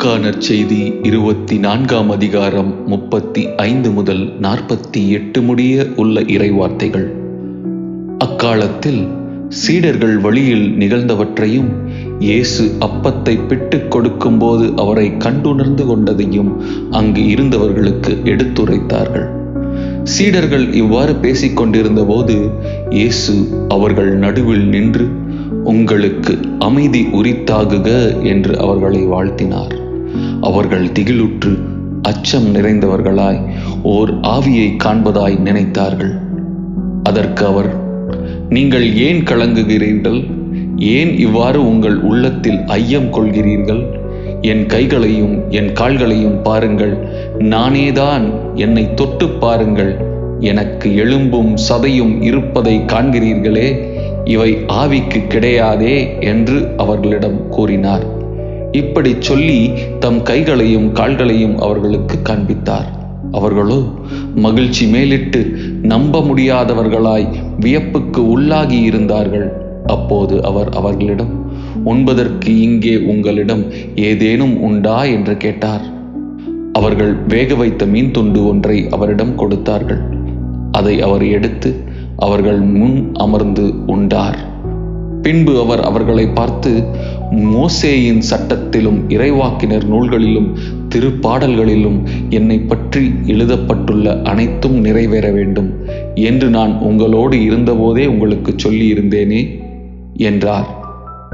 லூக்கா செய்தி இருபத்தி நான்காம் அதிகாரம் முப்பத்தி ஐந்து முதல் நாற்பத்தி எட்டு முடிய உள்ள இறைவார்த்தைகள். அக்காலத்தில் சீடர்கள் வழியில் நிகழ்ந்தவற்றையும் இயேசு அப்பத்தை பிட்டுக் கொடுக்கும்போது அவரை கண்டுணர்ந்து கொண்டதையும் அங்கு இருந்தவர்களுக்கு எடுத்துரைத்தார்கள். சீடர்கள் இவ்வாறு பேசிக்கொண்டிருந்த போது இயேசு அவர்கள் நடுவில் நின்று உங்களுக்கு அமைதி உரித்தாகுக என்று அவர்களை வாழ்த்தினார். அவர்கள் திகிலுற்று அச்சம் நிறைந்தவர்களாய் ஓர் ஆவியை காண்பதாய் நினைத்தார்கள். அதற்கு அவர் நீங்கள் ஏன் கலங்குகிறீர்கள்? ஏன் இவ்வாறு உங்கள் உள்ளத்தில் ஐயம் கொள்கிறீர்கள்? என் கைகளையும் என் கால்களையும் பாருங்கள். நானேதான் என்னை தொட்டு பாருங்கள். எனக்கு எலும்பும் சதையும் இருப்பதை காண்கிறீர்களே. இவை ஆவிக்கு கிடையாதே என்று அவர்களிடம் கூறினார். இப்படி சொல்லி தம் கைகளையும் கால்களையும் அவர்களுக்கு காண்பித்தார். அவர்களோ மகிழ்ச்சி மேலிட்டு நம்ப முடியாதவர்களாய் வியப்புக்கு உள்ளாகி இருந்தார்கள். அப்போது அவர் அவர்களிடம் உண்பதற்கு இங்கே உங்களிடம் ஏதேனும் உண்டா? என்று கேட்டார். அவர்கள் வேக வைத்த மீன் துண்டு ஒன்றை அவரிடம் கொடுத்தார்கள். அதை அவர் எடுத்து அவர்கள் முன் அமர்ந்து உண்டார். பின்பு அவர் அவர்களை பார்த்து மோசேயின் சட்டத்திலும் இறைவாக்கினர் நூல்களிலும் திருப்பாடல்களிலும் என்னை பற்றி எழுதப்பட்டுள்ள அனைத்தும் நிறைவேற வேண்டும் என்று நான் உங்களோடு இருந்தபோதே உங்களுக்கு சொல்லி இருந்தேனே என்றார்.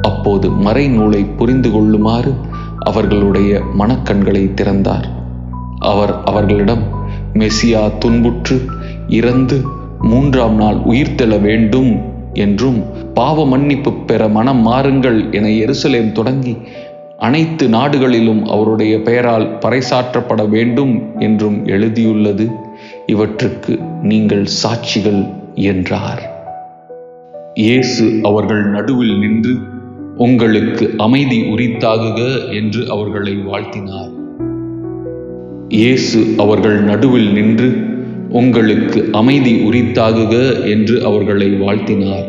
அப்போது மறைநூலை புரிந்து கொள்ளுமாறு அவர்களுடைய மனக்கண்களை திறந்தார். அவர் அவர்களிடம் மெசியா துன்புற்று இறந்து மூன்றாம் நாள் உயிர்த்தெழ வேண்டும் என்றும் பாவ மன்னிப்பு பெற மனம் மாறுங்கள் என எருசலேம் தொடங்கி அனைத்து நாடுகளிலும் அவருடைய பெயரால் பறைசாற்றப்பட வேண்டும் என்றும் எழுதியுள்ளது. இவற்றுக்கு நீங்கள் சாட்சிகள் என்றார். இயேசு அவர்கள் நடுவில் நின்று உங்களுக்கு அமைதி உரித்தாகுக என்று அவர்களை வாழ்த்தினார். இயேசு அவர்கள் நடுவில் நின்று உங்களுக்கு அமைதி உரித்தாகுக என்று அவர்களை வாழ்த்தினார்.